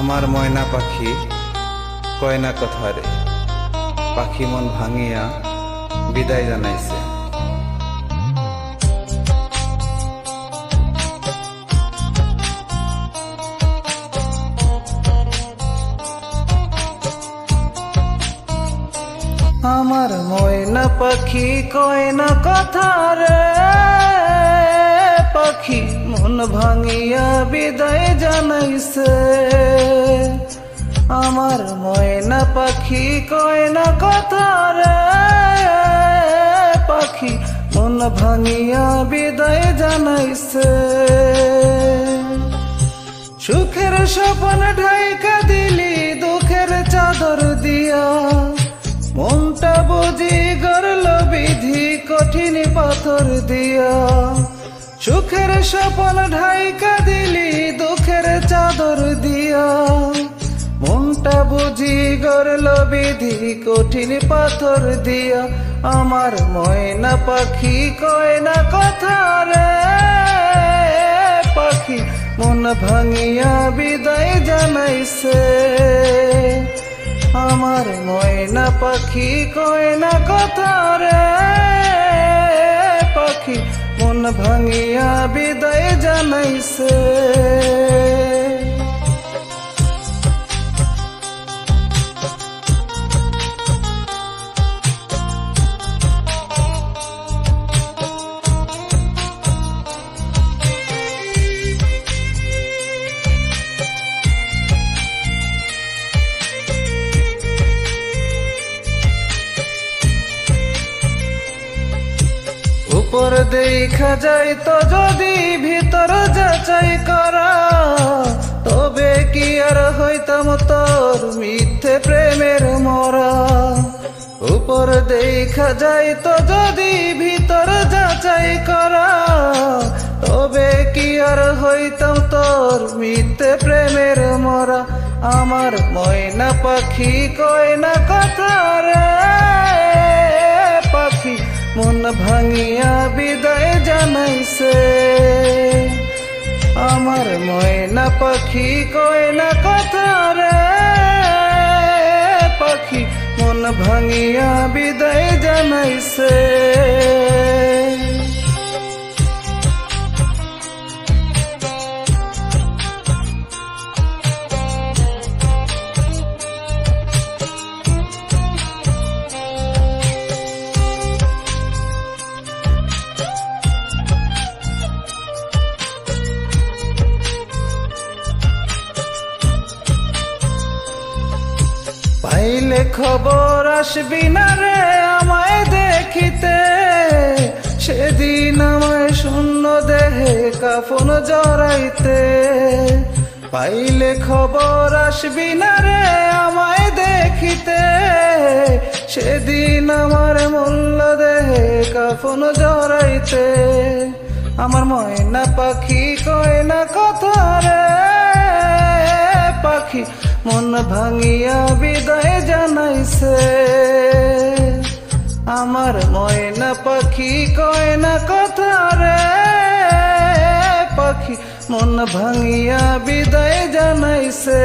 আমার ময়না পাখি কয়না কথারে। পাখি মন ভাঙিয়া বিদায় জানাইছে। আমার ময়না পাখি কয়না রে পাখি মন ভাঙিয়া বিদায় জানাইছে। আমার ময়না পাখি কয়না কথা রে? পাখি মন ভাঙিয়া বিদায় জানাইছে। সুখের স্বপন ঢাইকা দিলি, দুঃখের চাদর দিয়া। মনটা বুঝি গড়ল বিধি, কঠিন পাথর দিয়া। সুখের স্বপন ঢাইকা দিলি, দুঃখের চাদর দিয়া। মনটা বুঝি গড়ল বিধি, কঠিন পাথর দিয়া। আমার ময়না পাখি কয়না কথা রে? পাখি মন ভাঙিয়া বিদায় জানাইছে। আমার ময়না পাখি কয়না কথা রে? পাখি মন ভাঙিয়া বিদায় উপর দেখা যায় তো যদি ভিতর যাচাই করা, তবে কি আর হইতাম তোর মিথ্যে প্রেমের মরা? উপর দেখা যায় তো যদি ভিতর যাচাই করা, তবে কি আর হইতাম তোর মিথ্যে প্রেমের মরা? আমার ময়না পাখি কয়না কথা রে? মন ভাঙিয়া বিদায় জানাইছে। আমার ময়না পাখি কয়না কথা রে? পাখি মন ভাঙিয়া বিদায় জানাইছে। পাইলে খবর আসবি না রে আমায় দেখিতে। সেদিন আমায় শূন্য দেহে কাফন জড়াইতে। পাইলে খবর আসবি না রে আমায় দেখিতে। সেদিন আমার মূল্য দেহে কাফন জড়াইতে। আমার ময়না পাখি কয়না কথা রে। পাখি মন ভাঙিয়া বিদায় জানাইছে। আমার ময়না পাখি কয়না কথা রে। পাখি মন ভাঙিয়া বিদায় জানাইছে।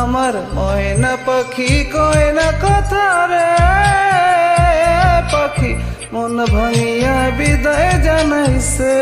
আমার ময়না পাখি কয়না কথা রে। পাখি মন ভাঙিয়া বিদায় জানাইছে।